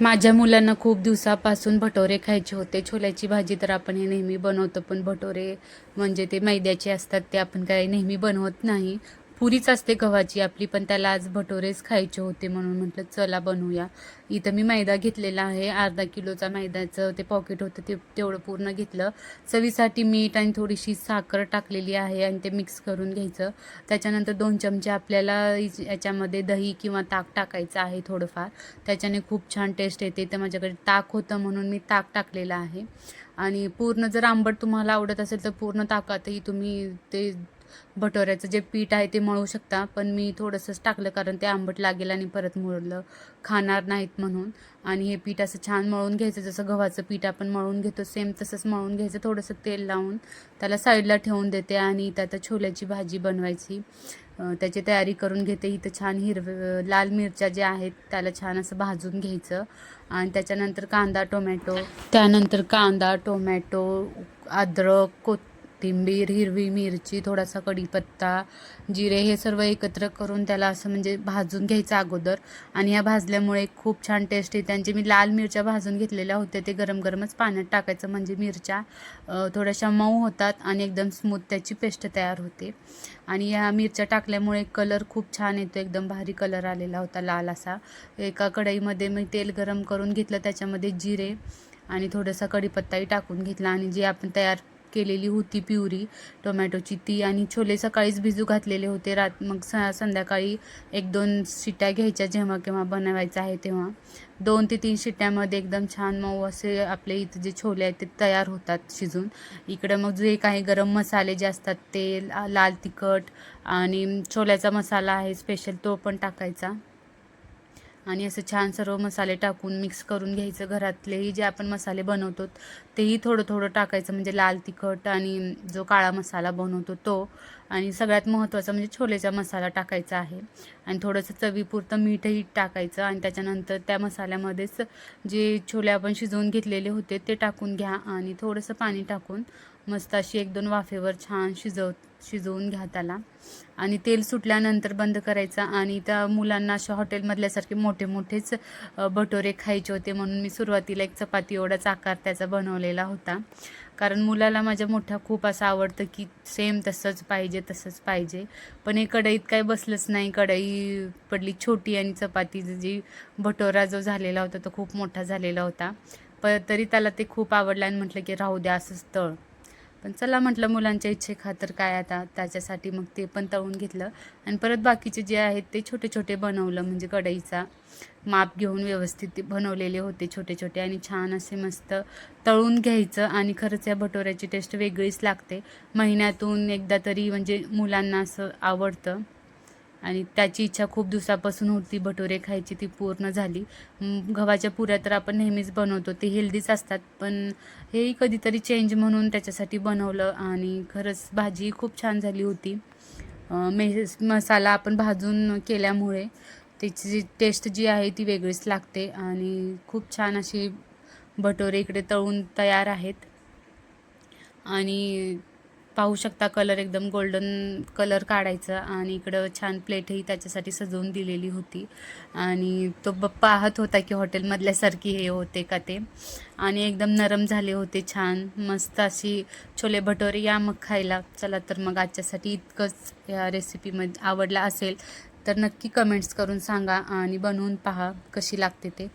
माझ्या मुलांना खूप दिवसापासून भटोरे खायचे होते. छोल्याची भाजी तर आपण हे नेहमी बनवतो पण भटोरे म्हणजे ते मैद्याचे असतात ते आपण काही नेहमी बनवत नाही. पुरीच असते गव्हाची आपली पण त्याला आज भटोरेच खायचे होते म्हणून म्हटलं चला बनवूया. इथं मी मैदा घेतलेला आहे अर्धा किलोचा मैद्याचं ते पॉकेट होतं ते तेवढं पूर्ण घेतलं. चवीसाठी मीठ आणि थोडीशी साखर टाकलेली आहे आणि ते मिक्स करून घ्यायचं. त्याच्यानंतर दोन चमचे आपल्याला याच्यामध्ये दही किंवा ताक टाकायचं आहे थोडंफार. त्याच्याने खूप छान टेस्ट येते. तर माझ्याकडे ताक होतं म्हणून मी ताक टाकलेलं आहे. आणि पूर्ण जर आंबट तुम्हाला आवडत असेल तर पूर्ण ताकातही तुम्ही ते भटोऱ्याचं जे पीठ आहे ते मळू शकता पण मी थोडंसंच टाकलं कारण ते आंबट लागेल आणि परत मळलं खाणार नाहीत म्हणून. आणि हे पीठ असं छान मळून घ्यायचं जसं गव्हाचं पीठ आपण मळून घेतो सेम तसंच मळून घ्यायचं. थोडंसं तेल लावून त्याला साईडला ठेवून देते आणि त्यात छोल्याची भाजी बनवायची. त्याची तयारी करून घेते. इथं छान हिरव लाल मिरच्या ज्या आहेत त्याला छान असं भाजून घ्यायचं. आणि त्याच्यानंतर कांदा टोमॅटो त्यानंतर कांदा टोमॅटो अद्रक कोथ कोथिंबीर हिरवी मिरची थोडासा कढीपत्ता जिरे हे सर्व एकत्र करून त्याला असं म्हणजे भाजून घ्यायचं अगोदर. आणि ह्या भाजल्यामुळे खूप छान टेस्ट येते. त्यांचे मी लाल मिरच्या भाजून घेतलेल्या होत्या ते गरम गरमच पाण्यात टाकायचं. म्हणजे मिरच्या थोड्याशा मऊ होतात आणि एकदम स्मूथ त्याची पेस्ट तयार होते. आणि ह्या मिरच्या टाकल्यामुळे कलर खूप छान येतो. एकदम भारी कलर आलेला होता लाल असा. एका कढईमध्ये मी तेल गरम करून घेतलं. त्याच्यामध्ये जिरे आणि थोडासा कढीपत्ताही टाकून घेतला. आणि जे आपण तयार केलेली होती प्युरी टोमॅटोची. ती आणि छोले सकाळीच भिजू घातलेले होते. रात मग स संध्याकाळी एक दोन शिट्ट्या घ्यायच्या जेव्हा केव्हा बनवायचं आहे तेव्हा. दोन ते तीन शिट्ट्यामध्ये एकदम छान मऊ असे आपले इथं जे छोले आहेत ते तयार होतात शिजून. इकडं मग जे काही गरम मसाले जे असतात ते लाल तिखट आणि छोल्याचा मसाला आहे स्पेशल तो पण टाकायचा. आणि असं छान सर्व मसाले टाकून मिक्स करून घ्यायचं. घरातलेही जे आपण मसाले बनवतो तेही थोडं थोडं टाकायचं. म्हणजे लाल तिखट आणि जो काळा मसाला बनवतो तो. आणि सगळ्यात महत्त्वाचं म्हणजे छोलेचा मसाला टाकायचा आहे. आणि थोडंसं चवीपुरतं मीठही टाकायचं आणि त्याच्यानंतर त्या मसाल्यामध्येच जे छोले आपण शिजवून घेतलेले होते ते टाकून घ्या. आणि थोडंसं पाणी टाकून मस्त अशी एक दोन वाफेवर छान शिजव शिजवून घ्या त्याला. आणि तेल सुटल्यानंतर बंद करायचा. आणि त्या मुलांना अशा हॉटेलमधल्यासारखे मोठे मोठेच भटोरे खायचे होते म्हणून मी सुरुवातीला एक चपाती एवढाच आकार त्याचा बनवलेला होता. कारण मुलाला माझ्या मोठ्या खूप असं आवडतं की सेम तसंच पाहिजे तसंच पाहिजे. पण हे कढईत काय बसलंच नाही. कढई पडली छोटी आणि चपाती जी भटोरा जो झालेला होता तो खूप मोठा झालेला होता. पण तरी त्याला ते खूप आवडलं आणि म्हटलं की राहू द्या असंच तळ पण चला म्हटलं मुलांच्या इच्छे खातर काय आता त्याच्यासाठी मग ते पण तळून घेतलं. आणि परत बाकीचे जे आहेत ते छोटे छोटे बनवलं म्हणजे कढईचा माप घेऊन व्यवस्थित ते बनवलेले होते छोटे छोटे आणि छान असे मस्त तळून घ्यायचं. आणि खरंच या भटोऱ्याची टेस्ट वेगळीच लागते. महिन्यातून एकदा तरी म्हणजे मुलांना असं आवडतं. आणि त्याची इच्छा खूप दिवसापासून होती भटुरे खायची ती पूर्ण झाली. गव्हाच्या पुऱ्या तर आपण नेहमीच बनवतो ते हेल्दीच असतात पण हेही कधीतरी चेंज म्हणून त्याच्यासाठी बनवलं आणि खरंच भाजी खूप छान झाली होती. मे मसाला आपण भाजून केल्यामुळे त्याची जी टेस्ट जी आहे ती वेगळीच लागते आणि खूप छान अशी भटोरे इकडे तळून तयार आहेत. आणि पाहू शकता कलर एकदम गोल्डन कलर काढायचा आणि इकडं छान प्लेटही त्याच्यासाठी सजवून दिलेली होती. आणि तो ब पाहत होता की हॉटेलमधल्यासारखी हे होते का ते. आणि एकदम नरम झाले होते छान. मस्त अशी छोले भटोरे या मग खायला. चला तर मग आजच्यासाठी इतकंच या रेसिपीमध्ये आवडला असेल तर नक्की कमेंट्स करून सांगा आणि बनवून पहा कशी लागते ते.